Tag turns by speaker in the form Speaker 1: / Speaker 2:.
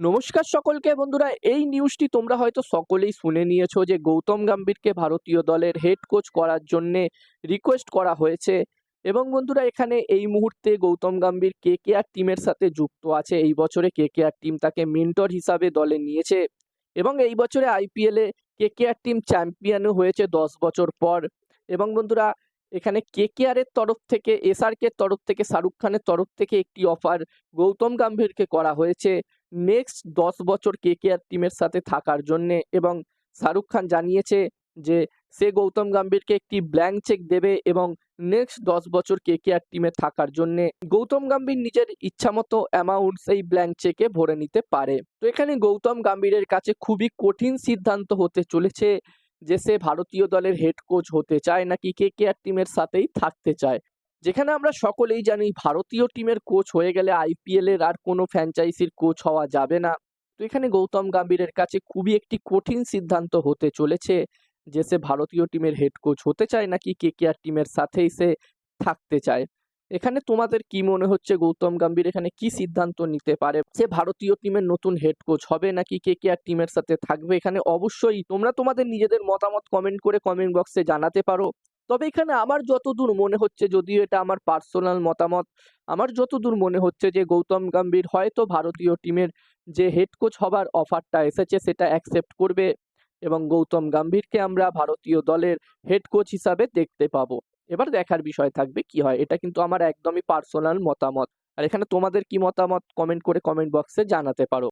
Speaker 1: নমস্কার সকলকে বন্ধুরা, এই নিউজটি তোমরা হয়তো সকলেই শুনে নিয়েছো যে গৌতম গম্ভীরকে ভারতীয় দলের হেড কোচ করার জন্যে রিকোয়েস্ট করা হয়েছে। এবং বন্ধুরা, এখানে এই মুহূর্তে গৌতম গম্ভীর কে কে আর টিমের সাথে যুক্ত আছে। এই বছরে কে কে আর টিম তাকে মেন্টর হিসাবে দলে নিয়েছে। এবং এই বছরে আইপিএলে কে কে আর টিম চ্যাম্পিয়নও হয়েছে দশ বছর পর। এবং বন্ধুরা এখানে কে কে আরের তরফ থেকে এসআরকের তরফ থেকে, শাহরুখ খানের তরফ থেকে একটি অফার গৌতম গাম্ভীরকে করা হয়েছে। নেক্সট দশ বছর কে কে আর টিমের সাথে থাকার জন্যে এবং শাহরুখ খান জানিয়েছে যে, সে গৌতম গম্ভীরকে একটি ব্ল্যাঙ্ক চেক দেবে এবং নেক্সট দশ বছর কে কে আর টিমে থাকার জন্যে গৌতম গাম্ভীর নিজের ইচ্ছামতো অ্যামাউন্ট সেই ব্ল্যাঙ্ক চেকে ভরে নিতে পারে। তো এখানে গৌতম গাম্ভীরের কাছে খুবই কঠিন সিদ্ধান্ত হতে চলেছে। যে সে ভারতীয় দলের হেড কোচ হতে চায় নাকি কে কে আর টিমের সাথেই থাকতে চায়। যেখানে আমরা সকলেই জানি ভারতীয় টিমের কোচ হয়ে গেলে আইপিএল এর আর কোনো ফ্র্যাঞ্চাইজির কোচ হওয়া যাবে না। তো এখানে গৌতম গম্ভীরের কাছে খুবই একটি কঠিন সিদ্ধান্ত হতে চলেছে যে সে ভারতীয় টিমের হেড কোচ হতে চায় নাকি কে কে আর টিমের সাথেই সে থাকতে চায়। এখানে তোমাদের কি মনে হচ্ছে গৌতম গাম্ভীর? এখানে কি সিদ্ধান্ত নিতে পারে? সে ভারতীয় টিমের নতুন হেড কোচ হবে নাকি কে কে আর টিমের সাথে থাকবে? এখানে অবশ্যই তোমরা তোমাদের নিজেদের মতামত কমেন্ট করে কমেন্ট বক্সে জানাতে পারো। তবে এখানে আমার যতদূর মনে হচ্ছে, যদিও এটা আমার পার্সোনাল মতামত, আমার যতদূর মনে হচ্ছে যে গৌতম গাম্ভীর হয়তো ভারতীয় টিমের যে হেড কোচ হবার অফারটা এসেছে সেটা অ্যাকসেপ্ট করবে এবং গৌতম গাম্ভীরকে আমরা ভারতীয় দলের হেড কোচ হিসাবে দেখতে পাবো। এবার দেখার বিষয় থাকবে কি হয়, এটা কিন্তু আমার একদমই পার্সোনাল মতামত। আর এখানে তোমাদের কি মতামত? কমেন্ট করে কমেন্ট বক্সে জানাতে পারো।